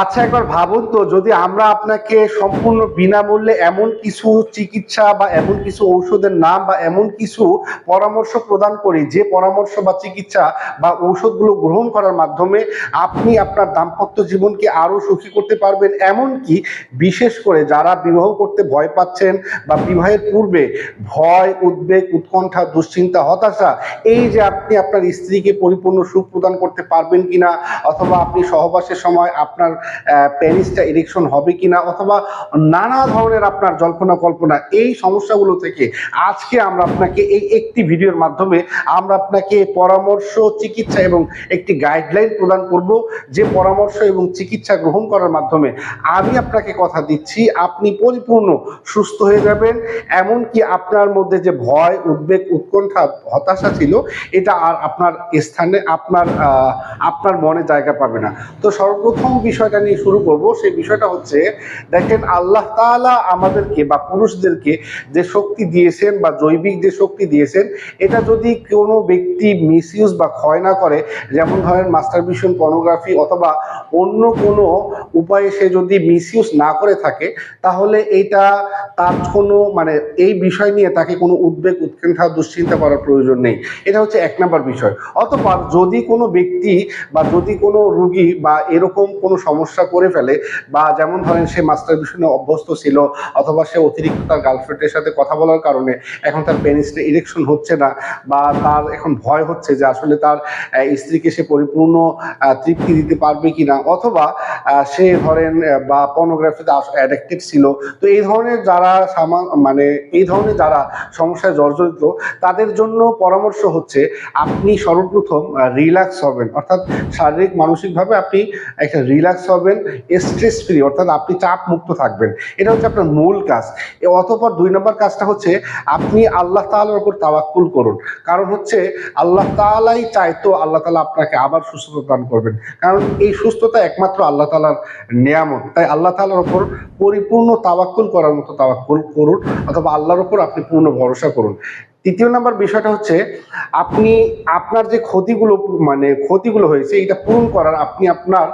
আচ্ছা একবার ভাবুন তো, যদি আমরা আপনাকে সম্পূর্ণ বিনামূল্যে এমন কিছু চিকিৎসা বা এমন কিছু ঔষধের নাম বা এমন কিছু পরামর্শ প্রদান করি, যে পরামর্শ বা চিকিৎসা বা ঔষধগুলো গ্রহণ করার মাধ্যমে আপনি আপনার দাম্পত্য জীবনকে আরও সুখী করতে পারবেন। এমনকি বিশেষ করে যারা বিবাহ করতে ভয় পাচ্ছেন বা বিবাহের পূর্বে ভয়, উদ্বেগ, উৎকণ্ঠা, দুশ্চিন্তা, হতাশা, এই যে আপনি আপনার স্ত্রীকে পরিপূর্ণ সুখ প্রদান করতে পারবেন কিনা, অথবা আপনি সহবাসের সময় আপনার পেনিসটা ইরেকশন হবে কিনা অথবা নানা ধরনের আপনার জল্পনা কল্পনা, এই সমস্যাগুলো থেকে আজকে আমরা আপনাকে এই একটি ভিডিওর মাধ্যমে আমরা আপনাকে পরামর্শ, চিকিৎসা এবং একটি গাইডলাইন প্রদান করব যে পরামর্শ এবং চিকিৎসা গ্রহণ করার মাধ্যমে আমি আপনাকে কথা দিচ্ছি, আপনি পরিপূর্ণ সুস্থ হয়ে যাবেন। এমনকি আপনার মধ্যে যে ভয়, উদ্বেগ, উৎকণ্ঠা, হতাশা ছিল, এটা আর আপনার স্থানে, আপনার আপনার মনে জায়গা পাবে না। তো সর্বপ্রথম বিষয়টা নিয়ে শুরু করব, সেই বিষয়টা হচ্ছে, দেখেন আল্লাহ তাআলা আমাদেরকে বা পুরুষদেরকে যে শক্তি দিয়েছেন বা জৈবিক যে শক্তি দিয়েছেন, এটা যদি কোনো ব্যক্তি মিসইউজ বা ক্ষয় না করে, যেমন ধরেন মাস্টারবিশন পর্নোগ্রাফি অথবা অন্য কোনো উপায়ে সে যদি মিসইউজ না করে থাকে, তাহলে এইটা তার কোনো মানে এই বিষয় নিয়ে তাকে কোনো উদ্বেগ, উৎকণ্ঠা, দুশ্চিন্তা করার প্রয়োজন নেই। এটা হচ্ছে এক নম্বর বিষয়। অথবা যদি কোনো ব্যক্তি বা যদি কোনো রুগী বা এরকম কোনো সমস্যা করে ফেলে বা যেমন ধরেন সে মাস্টার বিষয়ে অভ্যস্ত ছিল অথবা সে অতিরিক্ত তার গার্লফ্রেন্ডের সাথে কথা বলার কারণে এখন তার পেনিসটা ইরেকশন হচ্ছে না বা তার এখন ভয় হচ্ছে যে আসলে তার স্ত্রীকে সে পরিপূর্ণ তৃপ্তি দিতে পারবে কিনা অথবা সে ধরেন বা পর্নোগ্রাফিতে অ্যাডিক্টেড ছিল। তো এই ধরনের যারা মানে এই ধরনের যারা সমস্যায় জর্জরিত, তাদের জন্য পরামর্শ হচ্ছে আপনি সর্বপ্রথম রিল্যাক্স হবেন। অর্থাৎ শারীরিক, মানসিকভাবে আপনি একটা রিল্যাক্স হবেন স্ট্রেস ফ্রি অর্থাৎ আপনি চাপ মুক্ত থাকবেন। এটা হচ্ছে আপনার মূল কাজ। অতপর দুই নম্বর কাজটা হচ্ছে আপনি আল্লাহ তালার উপর তাওয়াক্কুল করুন। কারণ হচ্ছে আল্লাহ তাআলাই চাইতো আল্লাহ তালা আপনাকে আবার সুস্থতা দান করবেন। কারণ এই সুস্থতা একমাত্র আল্লাহ তাআলার নিয়ামত। তাই আল্লাহ তালার উপর পরিপূর্ণ তাওয়াক্কুল করার মতো তাওয়াক্কুল করুন, অথবা আল্লাহর উপর আপনি পূর্ণ ভরসা করুন। তৃতীয় নাম্বার বিষয়টা হচ্ছে, আপনি আপনার যে ক্ষতিগুলো মানে ক্ষতিগুলো হয়েছে এটা পূরণ করার আপনি আপনার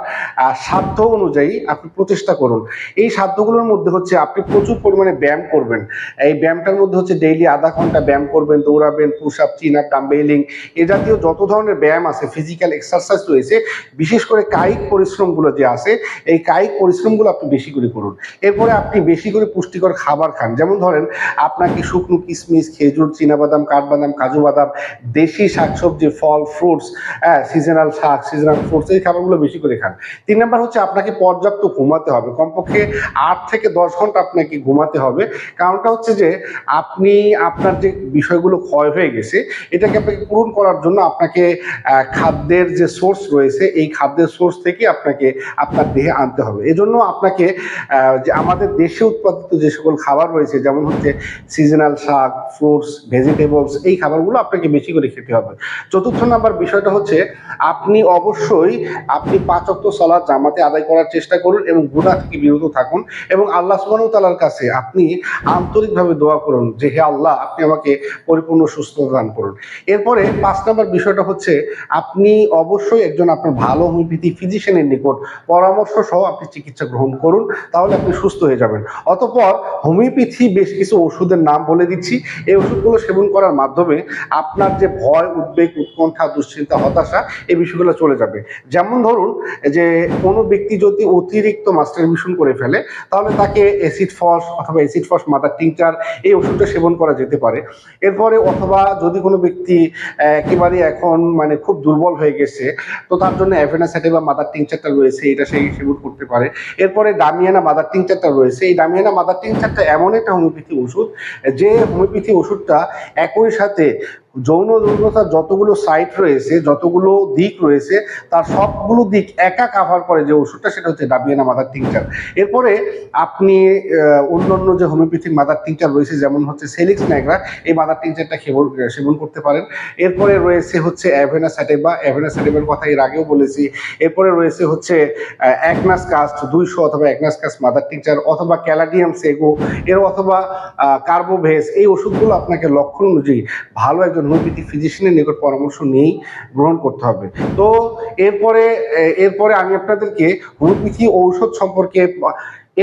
সাধ্য অনুযায়ী আপনি প্রচেষ্টা করুন। এই সাধ্যগুলোর মধ্যে হচ্ছে আপনি প্রচুর পরিমাণে ব্যায়াম করবেন। এই ব্যায়ামটার মধ্যে হচ্ছে ডেইলি আধা ঘণ্টা ব্যায়াম করবেন, দৌড়াবেন push up chin up dumbbelling এ জাতীয় যত ধরনের ব্যায়াম আছে ফিজিক্যাল এক্সারসাইজ রয়েছে, বিশেষ করে কায়িক পরিশ্রমগুলো যে আছে, এই কায়িক পরিশ্রমগুলো আপনি বেশি করে করুন। এরপরে আপনি বেশি করে পুষ্টিকর খাবার খান। যেমন ধরেন, আপনাকে শুকনো কিশমিশ, খেজুর চীনাবাদাম কাঠবাদাম, কাজু বাদাম, দেশি শাকসবজি, ফল ফ্রুটস হ্যাঁ সিজনাল শাক সিজনাল ফ্রুটস এই খাবারগুলো বেশি করে খান। তিন নাম্বার হচ্ছে আপনাকে পর্যাপ্ত ঘুমাতে হবে। কমপক্ষে আট থেকে দশ ঘণ্টা আপনাকে ঘুমাতে হবে। কারণটা হচ্ছে যে আপনি, আপনার যে বিষয়গুলো ক্ষয় হয়ে গেছে, এটাকে আপনাকে পূরণ করার জন্য আপনাকে খাদ্যের যে সোর্স রয়েছে, এই খাদ্যের সোর্স থেকে আপনাকে, আপনার দেহে আনতে হবে। এজন্য আপনাকে যে আমাদের দেশে উৎপাদিত যে সকল খাবার রয়েছে, যেমন হচ্ছে সিজনাল শাক ফ্রুটস ভেজিটেবলস এই খাবারগুলো আপনাকে বেশি করে খেতে হবে। চতুর্থ নাম্বার বিষয়টা হচ্ছে, আপনি অবশ্যই আপনি পাঁচ অক্ট সলাৎ জামাতে আদায় করার চেষ্টা করুন এবং গুণা থেকে বিরত থাকুন এবং আল্লাহ সুবহানাহু তাআলার কাছে আপনি আন্তরিকভাবে দোয়া করুন যে, হে আল্লাহ, আপনি আমাকে পরিপূর্ণ সুস্থতা দান করুন। এরপরে পাঁচ নাম্বার বিষয়টা হচ্ছে, আপনি অবশ্যই একজন আপনার ভালো হোমিওপ্যাথি ফিজিশিয়ানের নিকট পরামর্শ সহ আপনি চিকিৎসা গ্রহণ করুন, তাহলে আপনি সুস্থ হয়ে যাবেন। অতপর হোমিওপ্যাথি বেশ কিছু ওষুধের নাম বলে দিচ্ছি। এই ওষুধগুলো সেবন করার মাধ্যমে আপনার যে ভয়, উদ্বেগ, উৎকণ্ঠা, দুশ্চিন্তা, হতাশা এই বিষয়গুলো চলে যাবে। যেমন ধরুন যে কোনো ব্যক্তি যদি অতিরিক্ত মাস্টারবিশন করে ফেলে, তাহলে তাকে অ্যাসিড ফস অথবা অ্যাসিড ফস মাদার টিংচার এই ওষুধটা সেবন করা যেতে পারে। এরপরে অথবা যদি কোনো ব্যক্তি একেবারে এখন মানে খুব দুর্বল হয়ে গেছে, তো তার জন্য অ্যাভেনাসাইটে বা মাদার টিংচারটা রয়েছে, এটা সেই সেবন করতে পারে। এরপরে ডামিয়ানা মাদার টিংচারটা রয়েছে। এই ডামিয়ানা মাদার টিংচারটা এমন একটা হোমিওপ্যাথি ওষুধ, যে হোমিওপ্যাথি ওষুধটা একই সাথে যৌন যৌনতার যতগুলো সাইট রয়েছে, যতগুলো দিক রয়েছে, তার সবগুলো দিক একা কাভার করে যে ওষুধটা, সেটা হচ্ছে ডাবিয়ানা মাদার টিংচার এরপরে আপনি অন্যান্য যে হোমিওপ্যাথিক মাদার টিংচার রয়েছে, যেমন হচ্ছে সেলিক্স ন্যাগরা এই মাদার টিংচারটা সেবন সেবন করতে পারেন। এরপরে রয়েছে হচ্ছে অ্যাভেনা স্যাটেবা অ্যাভেনা স্যাটেবার কথা এর আগেও বলেছি। এরপরে রয়েছে হচ্ছে একনাস কাস্ট দুইশো অথবা একনাস কাস্ট মাদার টিংচার অথবা ক্যালাডিয়াম সেগো এর অথবা কার্বোভেস এই ওষুধগুলো আপনাকে লক্ষণ অনুযায়ী ভালো একজন একজন হোমিওপ্যাথি ফিজিশিয়ানের নিকট পরামর্শ নিয়েই গ্রহণ করতে হবে। তো এরপরে এরপরে আমি আপনাদেরকে হোমিওপ্যাথি ঔষধ সম্পর্কে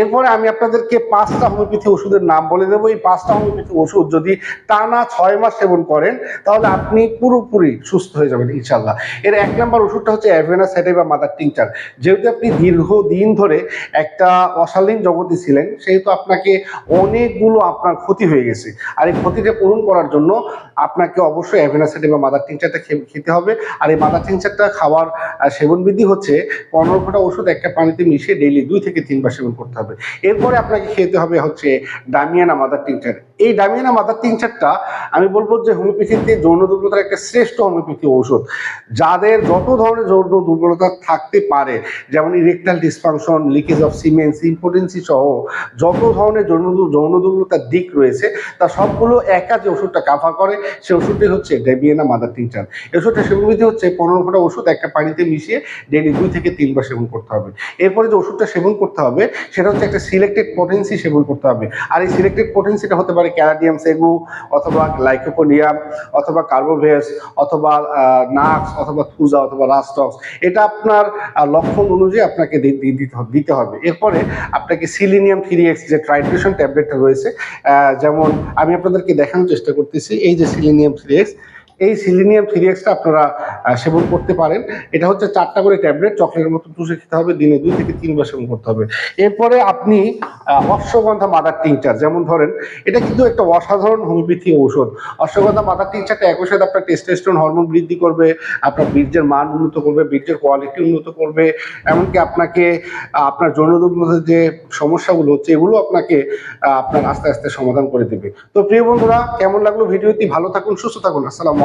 এরপরে আমি আপনাদেরকে পাঁচটা হোমিওপ্যাথি ওষুধের নাম বলে দেবো। এই পাঁচটা হোমিওপ্যাথি ওষুধ যদি টানা ছয় মাস সেবন করেন, তাহলে আপনি পুরোপুরি সুস্থ হয়ে যাবেন ইনশাল্লাহ এর এক নম্বর ওষুধটা হচ্ছে অ্যাভেনা সাইডে বা মাদার টিংচার। যেহেতু আপনি দীর্ঘদিন ধরে একটা অশালীন জগতে ছিলেন, সেহেতু আপনাকে অনেকগুলো আপনার ক্ষতি হয়ে গেছে। আর এই ক্ষতিটা পূরণ করার জন্য আপনাকে অবশ্যই অ্যাভেনা সাইডে বা মাদার টিংচারটা খেতে হবে। আর এই মাদার টিংচারটা খাওয়ার সেবন বিধি হচ্ছে পনেরো ঘণ্টা ওষুধ একটা পানিতে মিশিয়ে ডেইলি দুই থেকে তিনবার সেবন করতে হবে। এরপরে আপনাকে খেতে হবে হচ্ছে ডামিয়ানা মাদার টিংচার এই ডামিয়ানা মাদার টিংচারটা আমি বলব যে হোমিওপ্যাথিতে যৌন দুর্বলতার একটা শ্রেষ্ঠ হোমিওপ্যাথি ঔষধ। যাদের যত ধরনের যৌন দুর্বলতা থাকতে পারে, যেমন erectile dysfunction leakage of semens impotency সহ যত ধরনের যৌন যৌন দুর্বলতার দিক রয়েছে, তা সবগুলো একা যে ওষুধটা কাভার করে। সে ওষুধটি হচ্ছে ডেবিয়ানা মাদার টিংচার এই ওষুধটা সেবনবিধি হচ্ছে পনেরো ফোঁটা ওষুধ একটা পানিতে মিশিয়ে ডেলি দুই থেকে তিনবার সেবন করতে হবে। এরপরে যে ওষুধটা সেবন করতে হবে, সেটা হচ্ছে একটা সিলেক্টেড পোটেন্সি সেবন করতে হবে। আর এই সিলেক্টেড পোটেন্সিটা হতে পারে ক্যারাডিয়াম সেগু, অথবা লাইকোপোনিয়াম অথবা কার্বোভেস, অথবা নাক্স অথবা থুজা, অথবা রাস্টক্স এটা আপনার লক্ষণ অনুযায়ী আপনাকে দিতে হবে- এরপরে আপনাকে সিলিনিয়াম থ্রি এক্স যে ট্রাইট্রেশন ট্যাবলেটটা রয়েছে যেমন আমি আপনাদেরকে দেখানোর চেষ্টা করতেছি, এই যে সিলিনিয়াম থ্রি এক্স এই সিলিনিয়াম থ্রি এক্সটা আপনারা সেবন করতে পারেন। এটা হচ্ছে চারটা করে ট্যাবলেট, চকলেটের মতো চুষে খেতে হবে, দিনে দুই থেকে তিনবার সেবন করতে হবে। এরপরে আপনি অশ্বগন্ধা মাদার টিংচার, যেমন ধরেন, এটা কিন্তু একটা অসাধারণ হোমিওপ্যাথি ঔষধ। অশ্বগন্ধা মাদার টিংচারটা একই সাথে আপনার টেস্টোস্টেরন হরমোন বৃদ্ধি করবে, আপনার বীর্যের মান উন্নত করবে, বীর্যের কোয়ালিটি উন্নত করবে, এমনকি আপনাকে আপনার যৌন দুর্বলতার যে সমস্যাগুলো হচ্ছে, এগুলো আপনাকে আপনার আস্তে আস্তে সমাধান করে দেবে। তো প্রিয় বন্ধুরা, কেমন লাগল ভিডিওটি? ভালো থাকুন, সুস্থ থাকুন। আসসালামু